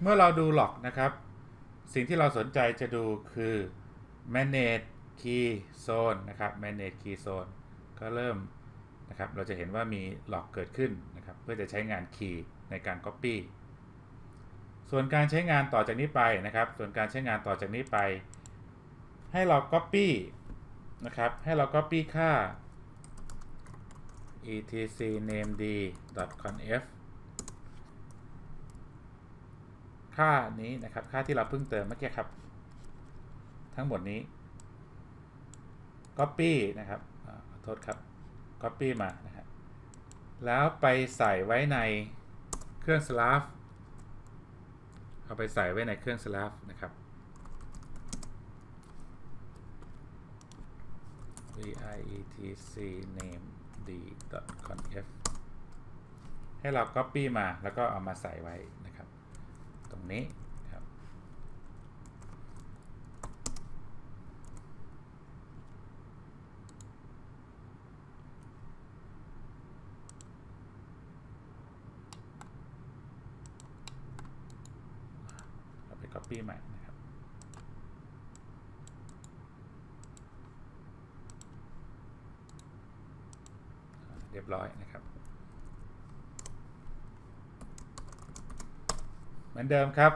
เมื่อเราดูหลอกนะครับ สิ่งที่เราสนใจจะดูคือ manage key zone นะครับ manage key zone ก็เริ่มนะครับ เราจะเห็นว่ามีหลอกเกิดขึ้นนะครับ เพื่อจะใช้งาน key ในการ copy ส่วนการใช้งานต่อจากนี้ไปนะครับ ส่วนการใช้งานต่อจากนี้ไป ให้เรา copy นะครับ ให้เรา copy ค่า etc namedconf conf ค่านี้นะครับ ค่าที่เราเพิ่งเติมเมื่อกี้ครับ ทั้งหมดนี้ copy นะครับขอโทษครับ copy มานะครับแล้วไปใส่ไว้ในเครื่อง slav เอาไปใส่ไว้ในเครื่อง slav นะครับ vietc name d conf ให้เรา copy มาแล้วก็เอามาใส่ไว้นะครับ นี้ครับเอาไป copy ใหม่นะครับเรียบร้อยนะครับ เหมือนเดิมครับ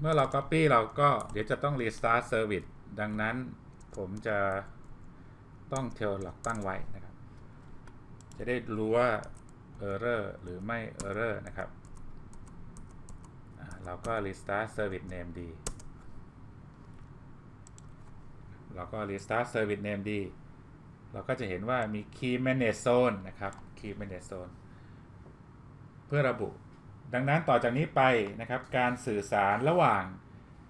เมื่อเรา Copy เราก็เดี๋ยวจะต้อง Restart Service ดังนั้นผมจะต้อง Tail Lock ตั้งไว้นะครับ จะได้รู้ว่า Error หรือไม่ Error นะครับ เราก็ Restart Service Name ดีเราก็ Restart Service Name ดีเราก็จะเห็นว่ามี Key Manage Zone นะครับ Key Manage Zone เพื่อระบุ ดังนั้นต่อจากนี้ไปนะครับ การสื่อสารระหว่าง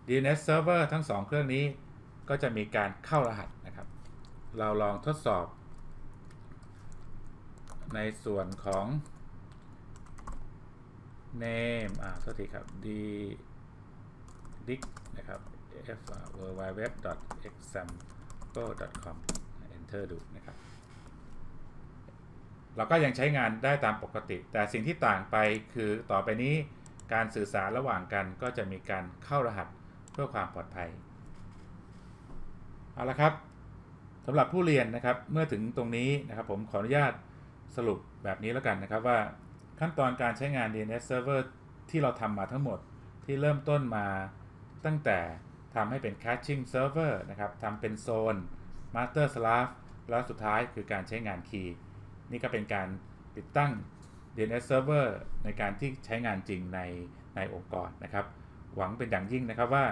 DNS Server ทั้ง 2 เครื่องนี้ ก็จะมีการเข้ารหัสนะครับ เราลองทดสอบ ในส่วนของ name อ่าโทษทีครับ d dic นะครับ f w w w example com enter ดูนะครับ เราก็ยังใช้งานได้ตามปกติ แต่สิ่งที่ต่างไปคือต่อไปนี้การสื่อสารระหว่างกันก็จะมีการเข้ารหัสเพื่อความปลอดภัย เอาละครับสำหรับผู้เรียนนะครับเมื่อถึงตรงนี้นะครับผมขออนุญาตสรุปแบบนี้แล้วกันนะครับว่าขั้นตอนการใช้งาน DNS Server ที่เราทำมาทั้งหมดที่เริ่มต้นมาตั้งแต่ทำให้เป็น Caching Server นะครับทำเป็นโซน Master Slave แล้วสุดท้ายคือการใช้งาน Key นี่ก็เป็นการติดตั้ง DNS Server ในการที่ใช้งานจริงในในองค์กรนะครับ หวังเป็นอย่างยิ่งนะครับว่า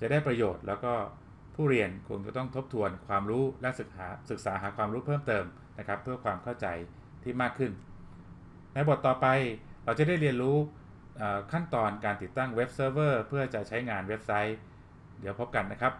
จะได้ประโยชน์แล้วก็ผู้เรียนคงจะต้องทบทวนความรู้และศึกษาศึกษาหาความรู้เพิ่มเติมนะครับ เพื่อความเข้าใจที่มากขึ้น ในบทต่อไปเราจะได้เรียนรู้ขั้นตอนการติดตั้งเว็บเซิร์ฟเวอร์เพื่อจะใช้งานเว็บไซต์ เดี๋ยวพบกันนะครับ